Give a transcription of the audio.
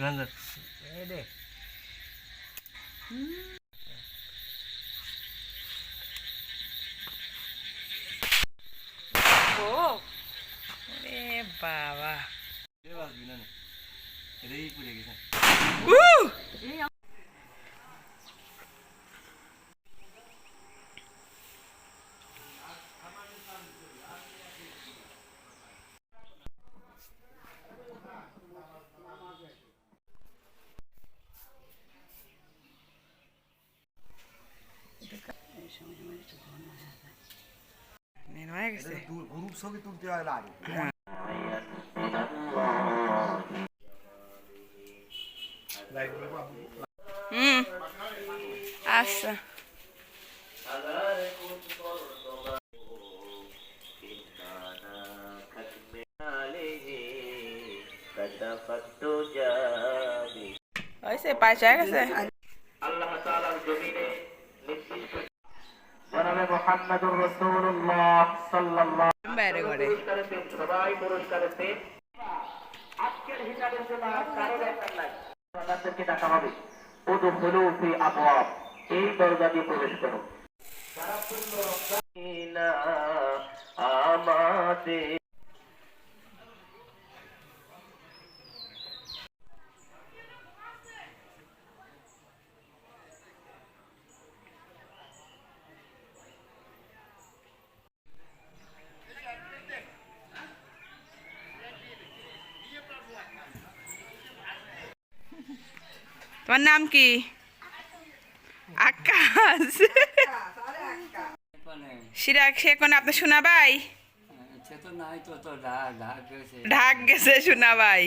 রঞ্জন। এই দে। ও ওরে বাবা। গেছে গ্রুপ ছবি তুলতে হয় লাগে হুম আচ্ছা হয়েছে পাঁচ গেছে আল্লাহ তাআলার জমিনে নির্দিষ্ট জনাবে মুহাম্মদুর রাসূলুল্লাহ সাল্লাল্লাহু বাইরে কারও এই দরজা দিয়ে প্রবেশ আমাদের তোমার নাম কি? আকাশ। সিরাক সে কোন আপনি শোনাবাই ঢাক গেছে। শোনাবাই